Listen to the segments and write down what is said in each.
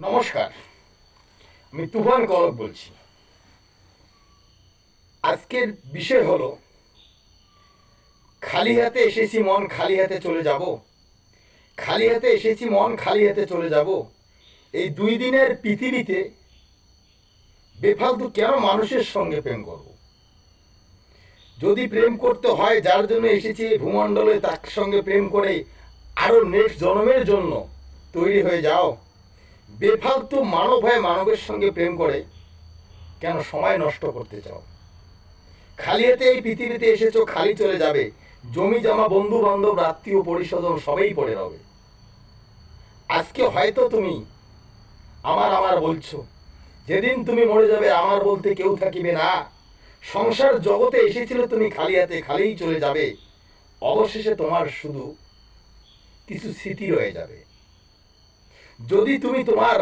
নমস্কার, আমি তুফান কলক বলছি। আজকের বিষয় হলো, খালি হাতে এসেছি, মন খালি হাতে চলে যাব। খালি হাতে এসেছি, মন খালি হাতে চলে যাব। এই দুই দিনের পৃথিবীতে বেফালতু কেন মানুষের সঙ্গে প্রেম করব? যদি প্রেম করতে হয়, যার জন্য এসেছি ভূমণ্ডলে, তার সঙ্গে প্রেম করে আরও নেক্সট জন্মের জন্য তৈরি হয়ে যাও। বেফালতু মানব হয়ে মানবের সঙ্গে প্রেম করে, কেন সময় নষ্ট করতে চাও? খালি হাতে এই পৃথিবীতে এসেছ, খালি চলে যাবে। জমি জমা বন্ধু বান্ধব আত্মীয়, পরিস্বজন, সবাই পড়ে রবে। আজকে হয়তো তুমি আমার আমার বলছো, যেদিন তুমি মরে যাবে, আমার বলতে কেউ থাকিবে না। সংসার জগতে এসেছিল তুমি খালি হাতে, খালিই চলে যাবে। অবশেষে তোমার শুধু কিছু স্মৃতি রয়ে যাবে। যদি তুমি তোমার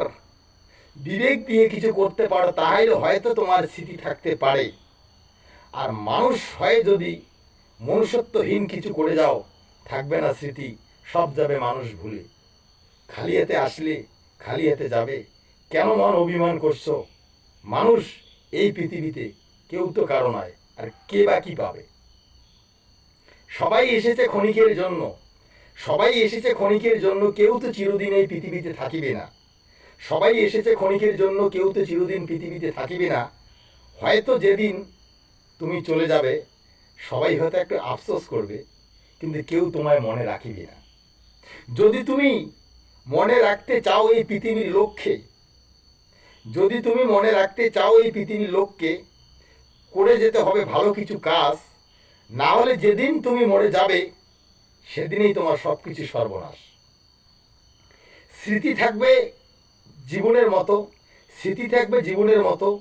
বিবেক দিয়ে কিছু করতে পারো, তাহলে হয়তো তোমার স্মৃতি থাকতে পারে। আর মানুষ হয়ে যদি মনুষ্যত্বহীন কিছু করে যাও, থাকবে না স্মৃতি, সব যাবে মানুষ ভুলে। খালি হাতে আসলে, খালি হাতে যাবে। কেন মন অভিমান করছ? মানুষ এই পৃথিবীতে কেউ তো কারও নয়, আর কে বা কি পাবে? সবাই এসেছে ক্ষণিকের জন্য। সবাই এসেছে ক্ষণিকের জন্য, কেউ তো চিরদিন এই পৃথিবীতে থাকিবে না। সবাই এসেছে ক্ষণিকের জন্য, কেউ তো চিরদিন পৃথিবীতে থাকিবে না। হয়তো যেদিন তুমি চলে যাবে, সবাই হয়তো একটু আফসোস করবে, কিন্তু কেউ তোমায় মনে রাখিবে না। যদি তুমি মনে রাখতে চাও এই পৃথিবীর লক্ষ্যে, যদি তুমি মনে রাখতে চাও এই পৃথিবীর লক্ষ্যে, করে যেতে হবে ভালো কিছু কাজ, না হলে যেদিন তুমি মরে যাবে সেদিনেই তোমার সব কিছু সর্বনাশ। স্মৃতি থাকবে জীবনের মতো, স্মৃতি থাকবে জীবনের মতো,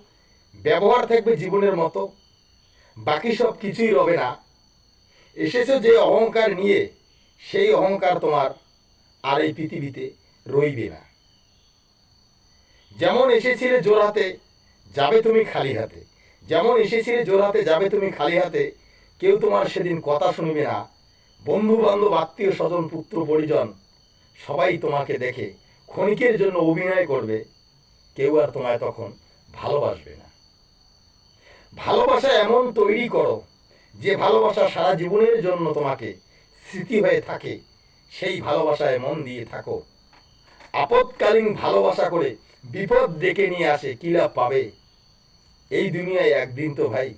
ব্যবহার থাকবে জীবনের মতো, বাকি সব কিছুই রবে না। এসেছ যে অহংকার নিয়ে, সেই অহংকার তোমার আর এই পৃথিবীতে রইবে না। যেমন এসেছিলে জোর হাতে যাবে তুমি খালি হাতে। যেমন এসেছিলে জোর হাতে যাবে তুমি খালি হাতে, কেউ তোমার সেদিন কথা শুনবে না। বন্ধু বান্ধব আত্মীয় স্বজন, পুত্র, পরিজন, সবাই তোমাকে দেখে ক্ষণিকের জন্য অভিনয় করবে। কেউ আর তোমায় তখন ভালোবাসবে না। ভালোবাসা এমন তৈরি করো যে ভালোবাসা সারা জীবনের জন্য তোমাকে স্মৃতি হয়ে থাকে। সেই ভালোবাসায় মন দিয়ে থাকো। আপৎকালীন ভালোবাসা করে বিপদ ডেকে নিয়ে আসে, কি লাভ পাবে? এই দুনিয়ায় একদিন তো ভাই,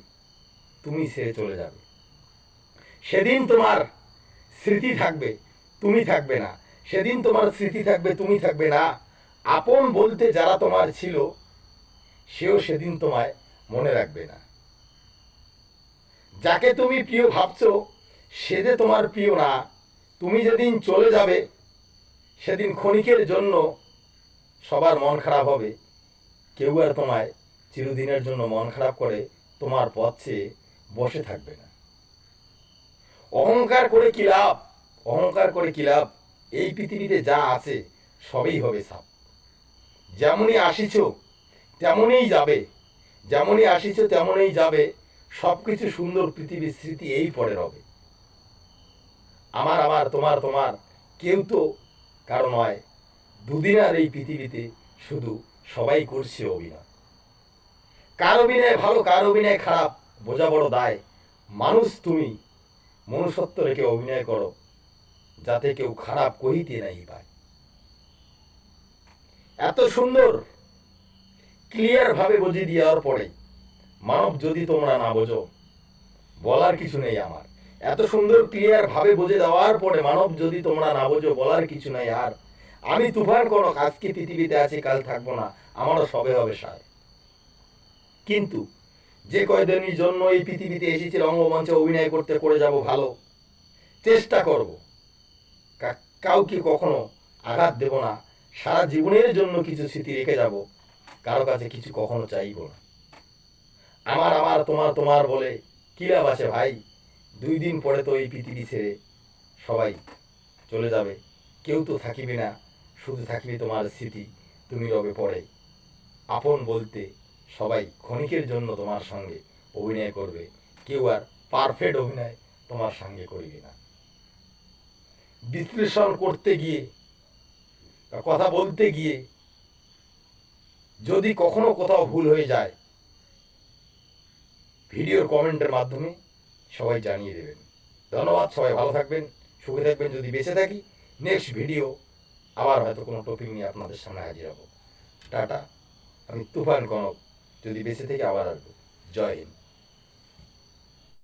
তুমি ছেড়ে চলে যাবে। সেদিন তোমার স্মৃতি থাকবে, তুমি থাকবে না। সেদিন তোমার স্মৃতি থাকবে, তুমি থাকবে না। আপন বলতে যারা তোমার ছিল, সেও সেদিন তোমায় মনে রাখবে না। যাকে তুমি প্রিয় ভাবছ, সে যে তোমার প্রিয় না। তুমি যেদিন চলে যাবে, সেদিন ক্ষণিকের জন্য সবার মন খারাপ হবে। কেউ আর তোমায় চিরদিনের জন্য মন খারাপ করে তোমার পথ চেয়ে বসে থাকবে না। অহংকার করে কি লাভ? অহংকার করে কি লাভ? এই পৃথিবীতে যা আছে, সবই হবে সাপ। যেমনই আসিছ, তেমনই যাবে। যেমনই আসিছ, তেমনই যাবে। সব কিছু সুন্দর পৃথিবীর স্মৃতি এই পরে হবে। আমার আমার, তোমার তোমার, কেউ তো কারও নয়। দুদিন আর এই পৃথিবীতে শুধু সবাই করছে অভিনয়। কার অভিনয় ভালো, কার অভিনয় খারাপ, বোঝা বড় দায়। মানুষ তুমি মনুষ্যত্ব রেখে অভিনয় করো, যাতে কেউ খারাপ কহিতে নাই পায়। এত সুন্দর ক্লিয়ার ভাবে বুঝিয়ে দেওয়ার পরে, মানব যদি তোমরা না বোঝো, বলার কিছু নেই আমার। এত সুন্দর ক্লিয়ার ভাবে বুঝে দেওয়ার পরে মানব যদি তোমরা না বোঝো, বলার কিছু নাই আর। আমি তুফান করো আজকে পৃথিবীতে আছি, কাল থাকব না, আমারও সবে হবে সার কিন্তু যে কয়দিনের জন্য এই পৃথিবীতে এসেছি, রঙ্গমঞ্চে অভিনয় করতে, করে যাব ভালো। চেষ্টা করব। কাউকে কখনো আঘাত দেব না। সারা জীবনের জন্য কিছু স্মৃতি রেখে যাব। কারও কাছে কিছু কখনো চাইব না। আমার আমার, তোমার তোমার বলে কি লাভ আছে ভাই? দুই দিন পরে তো এই পৃথিবী ছেড়ে সবাই চলে যাবে। কেউ তো থাকিবে না। শুধু থাকিবে তোমার স্মৃতি। তুমি রবে পড়ে আপন বলতে সবাই ক্ষণিকের জন্য তোমার সঙ্গে অভিনয় করবে। কেউ আর পারফেক্ট অভিনয় তোমার সঙ্গে করিবে না। বিশ্লেষণ করতে গিয়ে কথা বলতে গিয়ে যদি কখনো কোথাও ভুল হয়ে যায়, ভিডিওর কমেন্টের মাধ্যমে সবাই জানিয়ে দেবেন। ধন্যবাদ, সবাই ভালো থাকবেন, সুখে থাকবেন। যদি বেঁচে থাকি নেক্সট ভিডিও আবার হয়তো কোনো টপিক নিয়ে আপনাদের সামনে হাজির হব। টাটা, আমি তুফান কনক। যদি বেঁচে থেকে আবার আসব জয় হিন্দ।